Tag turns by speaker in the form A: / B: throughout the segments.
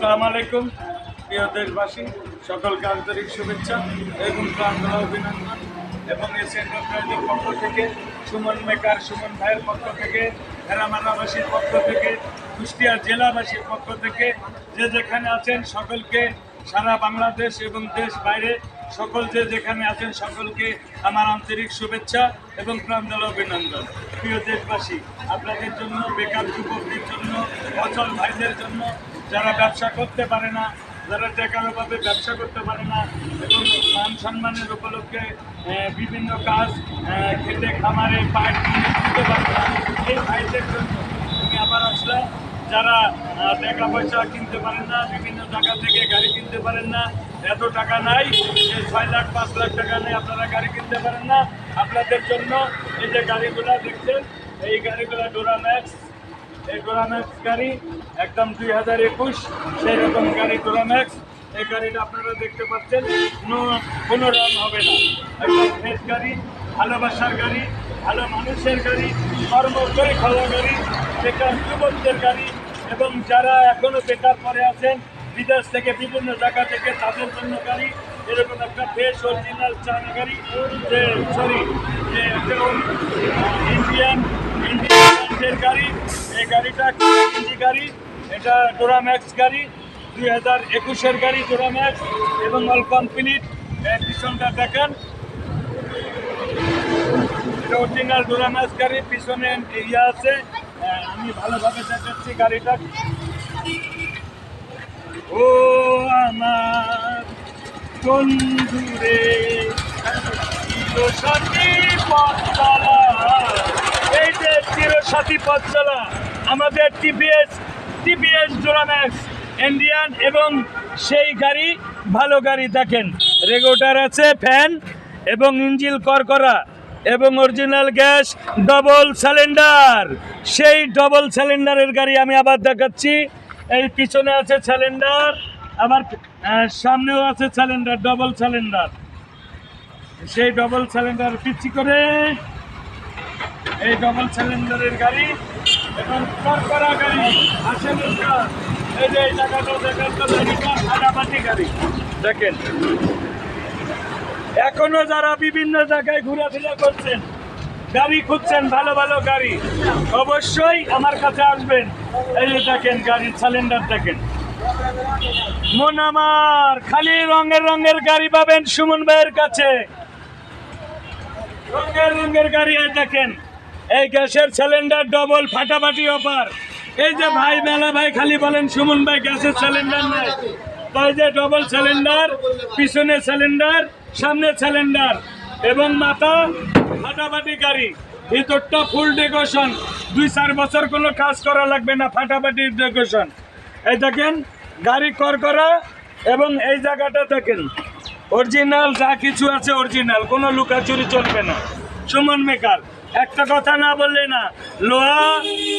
A: আসসালামু আলাইকুম, প্রিয় দেশবাসী, সকলকে আন্তরিক শুভেচ্ছা এবং প্রার্থনা অভিনন্দন। এবং এস এন্টারপ্রাইজের পক্ষ থেকে, সুমন মেকার, সুমন ভাইয়ের পক্ষ থেকে হেরামানাবাসীর পক্ষ থেকে, কুষ্টিয়া জেলাবাসীর পক্ষ থেকে, যে যেখানে আছেন সকলকে, সারা বাংলাদেশ এবং দেশ বাইরে, সকল যে যেখানে আছেন সকলকে আমার আন্তরিক শুভেচ্ছা এবং প্রাঞ্জল অভিনন্দন। প্রিয় দেশবাসী, আপনাদের জন্য, বেকার যুবকদের জন্য, অচল ভাইদের জন্য যারা ব্যবসা করতে পারে না, যারা টেকানোভাবে ব্যবসা করতে পারে না, এবং মান সম্মানের উপলক্ষে বিভিন্ন কাজ খেতে, খামারে, পাট দিতে পারে না, এই ভাইদের জন্য আবার আসলাম যারা টাকা পয়সা কিনতে পারেন না, বিভিন্ন জায়গা থেকে গাড়ি কিনতে পারেন না, এত টাকা নাই, যে ছয় লাখ, পাঁচ লাখ টাকা নেই আপনারা গাড়ি কিনতে পারেন না, আপনাদের জন্য এই যে গাড়িগুলো দেখছেন, এই গাড়িগুলো ডোরা ম্যাক্স এই ডোরাম্যাক্স গাড়ি, একদম দুই হাজার একুশ সেই রকম গাড়ি ডোরাম্যাক্স এই গাড়িটা আপনারা দেখতে পাচ্ছেন, কোনো কোনো রং হবে না। একদম ফ্রেশ গাড়ি ভালোবাসার গাড়ি, ভালো মানুষের গাড়ি কর্ম করে খাওয়া গাড়ি, বেকার যুবকদের গাড়ি। এবং যারা এখনও বেকার পরে আছেন, বিদেশ থেকে বিভিন্ন জায়গা থেকে তাদের জন্য গাড়ি। এরকম একটা ফ্রেশ অরিজিনাল চায়না গাড়ি। সরি যে, একটা ইন্ডিয়ান ইন্ডিয়ান গাড়ি এই গাড়িটা ইঞ্জি গাড়ি এটা ডোরাম্যাক্স গাড়ি দুই হাজার একুশের গাড়ি ডোরাম্যাক্স এবং অল কমপ্লিট পিছনটা দেখেন। এটা অরিজিনাল ডোরাম্যাক্স গাড়ি পিছনে ইয়ে আছে। আহ, আমি ভালোভাবে দেখাচ্ছি গাড়িটা। ও আমার বন্ধুরে চিরসাথী পথচলা এই যে চিরসাথী পথচলা আমাদের টিপিএস টিপিএস ডোরাম্যাক্স ইন্ডিয়ান এবং সেই গাড়ি, ভালো গাড়ি দেখেন। রেগুলেটর আছে ফ্যান এবং ইঞ্জিল করকরা এবং অরিজিনাল গ্যাস ডবল সিলিন্ডার। সেই ডবল সিলিন্ডারের গাড়ি আমি আবার দেখাচ্ছি। এই পিছনে আছে সিলিন্ডার, আবার সামনেও আছে সিলিন্ডার, ডবল সিলিন্ডার। সেই ডবল সিলিন্ডার পিচ্ছি করে এই ডবল সিলিন্ডারের গাড়ি এবং করকরা গাড়ি আসেন। এই যে এই জায়গাটা তো গাড়ি। দেখেন। এখনও যারা বিভিন্ন জায়গায় ঘোরাফেরা করছেন, গাড়ি খুঁজছেন, ভালো ভালো গাড়ি, অবশ্যই আমার কাছে আসবেন। এই যে দেখেন, গাড়ির সিলিন্ডার দেখেন। মন আমার, খালি রঙের রঙের গাড়ি পাবেন সুমন ভাইয়ের কাছে। রঙের রঙের গাড়ি দেখেন। এই গ্যাসের সিলিন্ডার ডবল ফাটাফাটি অফার এই যে ভাই মেলা ভাই খালি বলেন, সুমন ভাই গ্যাসের সিলিন্ডার নাই। তাই যে ডবল সিলিন্ডার পিছনে সিলিন্ডার সামনে সিলিন্ডার এবং মাথা ফাটাফাটি গাড়ি। ভিতরটা ফুল ডেকোরেশন দুই চার বছর কোনো কাজ করা লাগবে না, ফাটাফাটি ডেকোরেশন এই দেখেন, গাড়ি কর করা এবং এই জায়গাটা দেখেন অরিজিনাল যা কিছু আছে অরিজিনাল কোনো লুকাচুরি চলবে না। সুমন মেকার। একটা কথা না বললে না। লোহা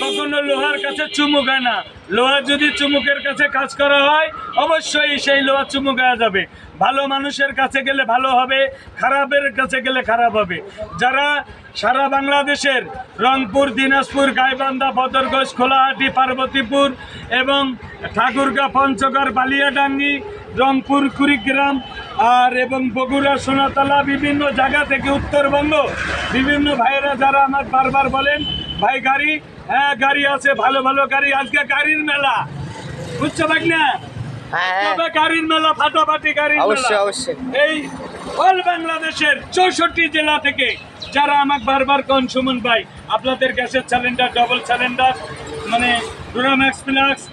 A: কখনো লোহার কাছে হয় না। লোহা যদি চুমুকের কাছে কাজ করা হয়, অবশ্যই সেই লোহা চুমুক যাবে। ভালো মানুষের কাছে গেলে ভালো হবে, খারাপের কাছে গেলে খারাপ হবে। যারা সারা বাংলাদেশের রংপুর, দিনাজপুর, গাইবান্ধা বদরগঞ্জ খোলাহাটি, পার্বতীপুর এবং ঠাকুরগা, পঞ্চগড়, বালিয়াডাঙ্গি, রংপুর, কুড়িগ্রাম আর এবং বগুড়া সোনাতলা বিভিন্ন জায়গা থেকে উত্তরবঙ্গ বিভিন্ন ভাইয়েরা যারা আমার বারবার বলেন ভাই গাড়ি? হ্যাঁ গাড়ি আছে ভালো ভালো গাড়ি আজকে গাড়ির মেলা। বুঝছ ভাই না
B: হ্যাঁ হ্যাঁ।
A: তবে গাড়ির মেলা ফাটাফাটি গাড়ির মেলা? এই অল বাংলাদেশের চৌষট্টি জেলা থেকে যারা আমাকে বারবার কন সুমন ভাই আপনাদের গ্যাসের সিলিন্ডার ডবল সিলিন্ডার মানে ডোরাম্যাক্স প্লাক্স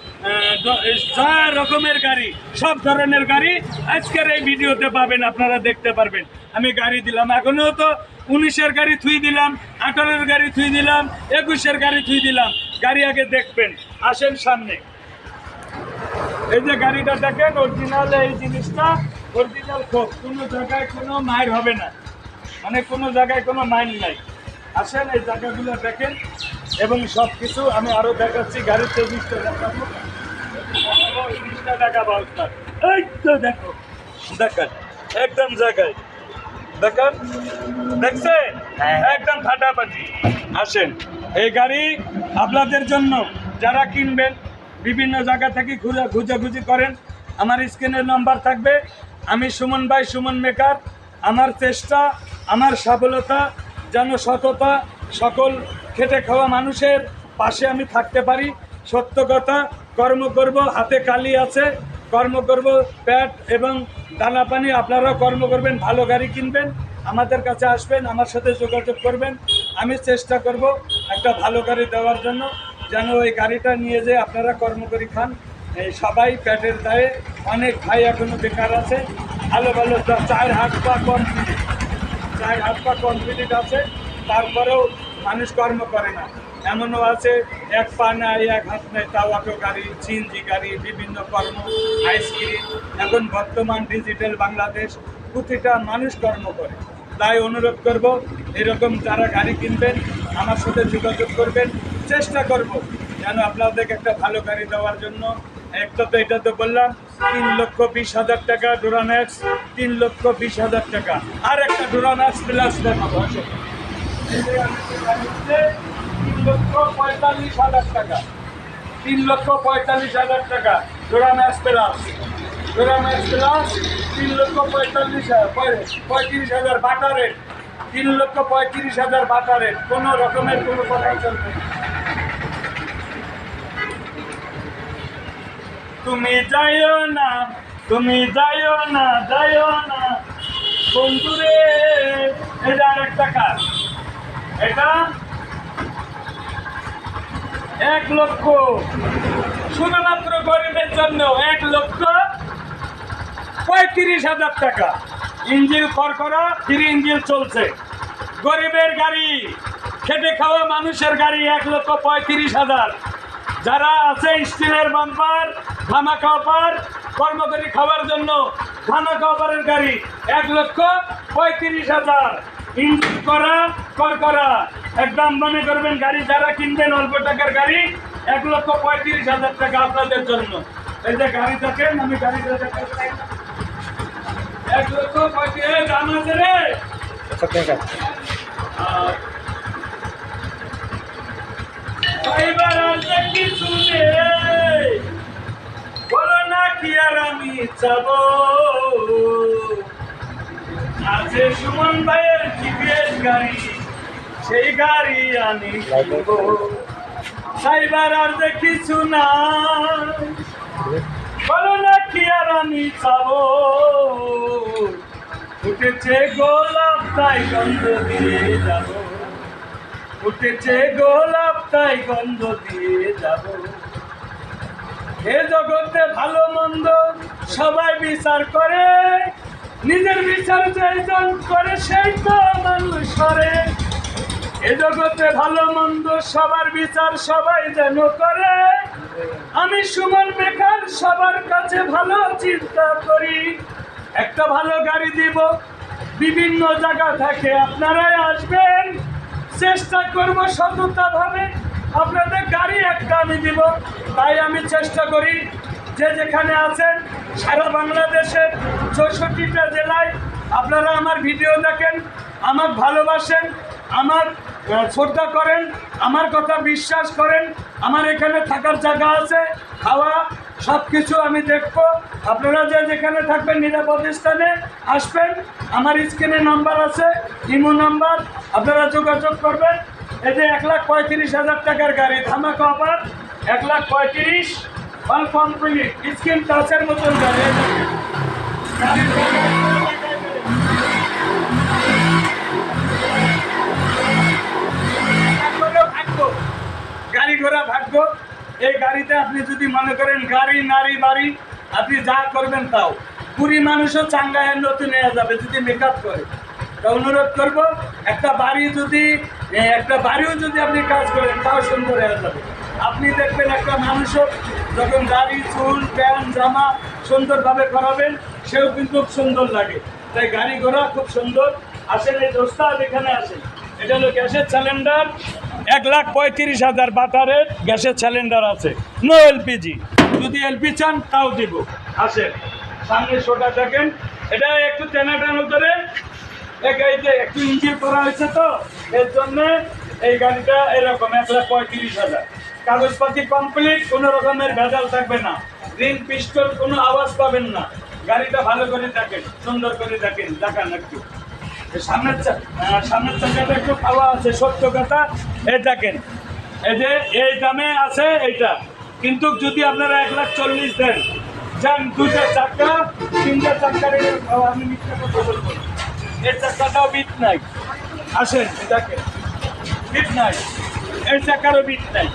A: যা রকমের গাড়ি, সব ধরনের গাড়ি আজকের এই ভিডিওতে পাবেন, আপনারা দেখতে পারবেন। আমি গাড়ি দিলাম, এখনও তো উনিশের গাড়ি থুই দিলাম, আঠারোর গাড়ি থুই দিলাম, একুশের গাড়ি থুই দিলাম। গাড়ি আগে দেখবেন, আসেন সামনে। এই যে গাড়িটা দেখেন অরিজিনাল এই জিনিসটা অরিজিনাল খোপ। কোনো জায়গায় কোনো মায়ের হবে না। মানে কোনো জায়গায় কোনো মাইন নাই। আসেন এই জায়গাগুলো দেখেন, এবং সব কিছু আমি আরও দেখাচ্ছি, গাড়ির চব্বিশটা দেখাবো। টাকা ব্যবস্থা এই তো দেখো দেখেন একদম জায়গায়। দেখেন দেখছেন?
B: হ্যাঁ।
A: একদম ফাটাফাটি। আসেন এই গাড়ি আপনাদের জন্য যারা কিনবেন বিভিন্ন জায়গা থেকে খুঁজে খুঁজাখুঁজি করেন আমার স্ক্রিনের নাম্বার থাকবে। আমি সুমন ভাই সুমন মেকার আমার চেষ্টা আমার সফলতা যেন সততা সকল খেটে খাওয়া মানুষের পাশে আমি থাকতে পারি। সত্য কথা কর্ম করব, হাতে কালি আছে, কর্ম করব প্যাট এবং দানা পানি আপনারাও কর্ম করবেন, ভালো গাড়ি কিনবেন, আমাদের কাছে আসবেন, আমার সাথে যোগাযোগ করবেন। আমি চেষ্টা করব একটা ভালো গাড়ি দেওয়ার জন্য, যেন ওই গাড়িটা নিয়ে যেয়ে আপনারা কর্ম করি খান। এই সবাই প্যাটের দায়ে, অনেক ভাই এখনও বেকার আছে। ভালো ভালো চা- চায়ের হাত পা কমপ্লিট চায়ের হাত পা কমপ্লিট আছে, তারপরেও মানুষ কর্ম করে না। এমনও আছে, এক পা নাই, এক হাত নেই, তাও অটো গাড়ি, সিএনজি গাড়ি, বিভিন্ন কর্ম আইসক্রিম এখন বর্তমান ডিজিটাল বাংলাদেশ, প্রতিটা মানুষ কর্ম করে। তাই অনুরোধ করব, এরকম যারা গাড়ি কিনবেন, আমার সাথে যোগাযোগ করবেন, চেষ্টা করব যেন আপনাদেরকে একটা ভালো গাড়ি দেওয়ার জন্য। একটা তো এটা তো বললাম, তিন লক্ষ বিশ হাজার টাকা ডোরাম্যাক্স তিন লক্ষ বিশ হাজার টাকা। আর একটা ডোরাম্যাক্স প্লাস দেখাবো তিন লক্ষ পঁয়তাল্লিশ হাজার টাকা। তিন লক্ষ পঁয়তাল্লিশ হাজার টাকা। ডোরাম্যাক্স প্লাস ডোরাম্যাক্স প্লাস তিন লক্ষ পঁয়তাল্লিশ পঁয়ত্রিশ হাজার বাটা রেট। তিন লক্ষ পঁয়ত্রিশ হাজার বাটা রেট। কোনো রকমের কোনো কথা চলবে তুমি যাইও না, তুমি যাইও না যাইও না। বন্ধুরে, এটা আরেকটা কাজ। এটা এক লক্ষ। শুধুমাত্র গরিবের জন্য এক লক্ষ পঁয়ত্রিশ হাজার টাকা। ইঞ্জিন করা, ফ্রি ইঞ্জিন চলছে। গরিবের গাড়ি, খেটে খাওয়া মানুষের গাড়ি এক লক্ষ পঁয়ত্রিশ হাজার। যারা আছে স্টিলের বাম্পার ধামা কাপার কর্মচারী খাওয়ার জন্য ধামা কাপারের গাড়ি, এক লক্ষ পঁয়ত্রিশ হাজার। ইঞ্জিন করা কর করা একদম মনে করবেন গাড়ি যারা কিনবেন অল্প টাকার গাড়ি এক লক্ষ পঁয়ত্রিশ হাজার টাকা আপনাদের জন্য। এই যে গাড়ি দেখেন আমি দেখাচ্ছি এক লক্ষ পঁয়ত্রিশ দাম আছে। রে এবার আছে কিছু নেই বলো না কি আর আমি যাব? আছে সুমন ভাইয়ের জিপিএস গাড়ি। সেই গাড়ি কিনবো। সাইবার আর যে কিছু না বলো না কি আর আমি চাবো? উঠেছে গোলাপ তাই গন্ধ দিয়ে যাব। উঠেছে গোলাপ তাই গন্ধ দিয়ে যাব। এ জগতে ভালো মন্দ সবাই বিচার করে। নিজের বিচার যেজন করে সেই তো মানুষ করে। এ জগতে ভালো মন্দ সবার বিচার সবাই যেন করে। আমি সুমন বেকার, সবার কাছে ভালো চিন্তা করি। একটা ভালো গাড়ি দিব, বিভিন্ন জায়গা থেকে আপনারাই আসবেন। চেষ্টা করব সততা ভাবে আপনাদের গাড়ি একটা আমি দিব। তাই আমি চেষ্টা করি যে যেখানে আছেন, সারা বাংলাদেশের চৌষট্টিটা জেলায় আপনারা আমার ভিডিও দেখেন আমার ভালোবাসেন আমার শ্রদ্ধা করেন, আমার কথা বিশ্বাস করেন, আমার এখানে থাকার জায়গা আছে, খাওয়া সব কিছু আমি দেখব। আপনারা যে যেখানে থাকবেন নিরাপদ স্থানে আসবেন। আমার স্ক্রিনে নাম্বার আছে, ইমো নাম্বার, আপনারা যোগাযোগ করবেন। এই যে এক লাখ পঁয়ত্রিশ হাজার টাকার গাড়ি, ধামাকা অফার, এক লাখ পঁয়ত্রিশ অল কমপ্লিট স্ক্রিন টাচের মতন গাড়ি। আপনি যদি মনে করেন গাড়ি, নারী, বাড়ি, আপনি যা করবেন তাও। বুড়ি মানুষও চাঙ্গায় নতুন হয়ে যাবে যদি মেকআপ করে। তা অনুরোধ করব, একটা বাড়ি যদি একটা বাড়িও যদি আপনি কাজ করেন, তাও সুন্দর হয়ে যাবে। আপনি দেখবেন একটা মানুষও যখন গাড়ি, চুল, প্যান্ট, জামা সুন্দরভাবে করাবেন সেও কিন্তু সুন্দর লাগে। তাই গাড়ি ঘোড়া খুব সুন্দর। আসেন এই দোস্তাদ এখানে আসেন। এটা হলো গ্যাসের সিলিন্ডার এক লাখ পঁয়ত্রিশ হাজার বাটারের গ্যাসের সিলিন্ডার আছে। নো এলপিজি যদি এলপি চান, তাও দিব। আসেন, সামনে শোটা দেখেন। এটা একটু টেনা টানো করে একটু ইঞ্জিন করা হয়েছে তো, এর জন্য এই গাড়িটা এরকম এক লাখ পঁয়ত্রিশ হাজার। কাগজপাতি কমপ্লিট কোনো রকমের ভেজাল থাকবে না। রিং পিস্টল কোনো আওয়াজ পাবেন না। গাড়িটা ভালো করে দেখেন, সুন্দর করে দেখেন, দেখান একটু। সামনের সামনের চাকাটা একটু খাওয়া আছে, সত্য কথা। এই দেখেন, এই যে এই দামে আছে এইটা। কিন্তু যদি আপনারা এক লাখ চল্লিশ দেন, যান দুটা চাকা, তিনটা চাকার আমি মিথ্যা কথা বলব। এই চাকাটাও বিট নাই। আসেন দেখেন বিট নাই। এই চাকারও বিট নাই।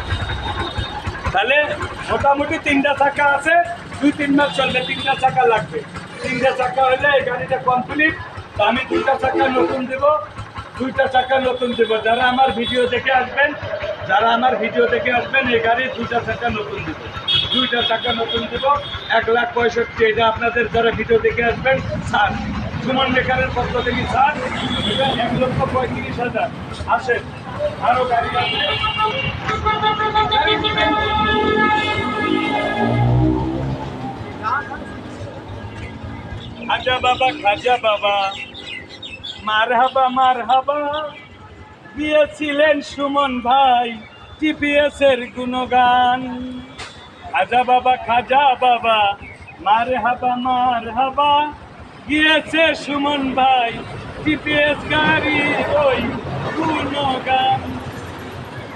A: তাহলে মোটামুটি তিনটা চাকা আছে, দুই তিন মাস চলবে, তিনটা চাকা লাগবে। তিনটা চাকা হলে এই গাড়িটা কমপ্লিট আমি দুইটা চাকা নতুন দেব, দুইটা চাকা নতুন দেব। যারা আমার ভিডিও দেখে আসবেন, যারা আমার ভিডিও দেখে আসবেন, এই গাড়ি দুইটা চাকা নতুন দেব। দুইটা চাকা নতুন দেব, এক লাখ পঁয়ষট্টি, এটা আপনাদের যারা ভিডিও দেখে আসবেন, স্যার। সুমন বেকারের পক্ষ থেকে, স্যার, এটা এক লক্ষ পঁয়ত্রিশ হাজার। আসেন আরও গাড়ি খাজা বাবা খাজা বাবা। মার হাবা মার হাবা গিয়েছিলেন সুমন ভাই টিপিএস এর গুণগান। খাজা বাবা খাজা বাবা মার হাবা মার হাবা গিয়েছে সুমন ভাই টিপিএস গাড়ি ওই গুণগান।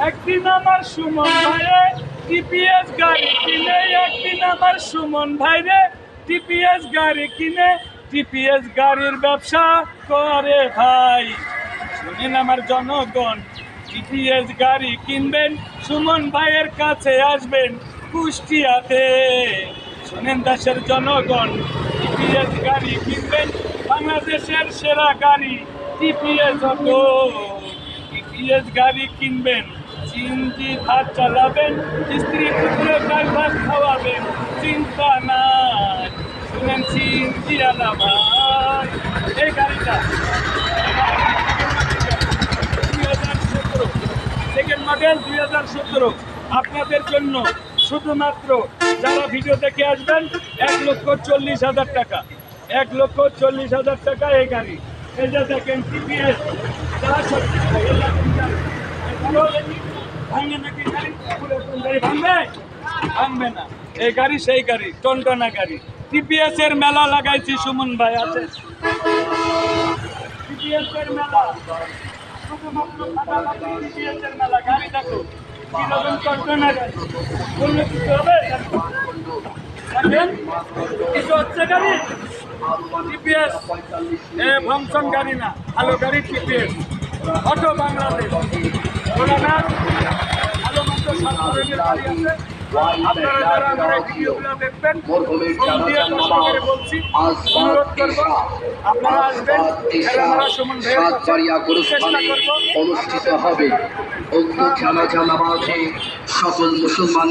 A: একদিন আমার সুমন ভাইরে টিপিএস গাড়ি কিনে, একদিন আমার সুমন ভাইরে টিপিএস গাড়ি কিনে টিপিএস গাড়ির ব্যবসা করে ভাই। শুনেন আমার জনগণ, টিপিএস গাড়ি কিনবেন, সুমন ভাইয়ের কাছে আসবেন কুষ্টিয়াতে। শোনেন দেশের জনগণ, টিপিএস গাড়ি কিনবেন, বাংলাদেশের সেরা গাড়ি টিপিএস অটো টিপিএস গাড়ি কিনবেন চিনজি ভাত চালাবেন, স্ত্রী পুত্র কার ভাত খাওয়াবেন চিন্তা নাই শুনেন সেকেন্ড মডেল দুই হাজার সতেরো আপনাদের জন্য শুধুমাত্র যারা ভিডিও দেখে আসবেন, এক লক্ষ চল্লিশ হাজার টাকা। এক লক্ষ চল্লিশ হাজার টাকা এই গাড়ি। এই যে ভাঙবে না। এই গাড়ি সেই গাড়ি, টনটনা গাড়ি। টিপিএস এর মেলা লাগাইছি, সুমন ভাই আছে। টিপিএস এর মেলা। শুধুমাত্র TPS এর টিপিএস এ ফাংশন গাড়ি না, ভালো গাড়ি টিপিএস অটো বাংলাদেশ। গাড়ি আছে? আপনারা যারা আমার ভিডিওগুলো দেখবেন ফোন দিয়ে বলছি অনুরোধ করব আপনারা আসবেন খেলামেলা সুমন ভাইয়ের চেষ্টা
B: গুরুস্থানে অনুষ্ঠিত হবে। সকল মুসলমান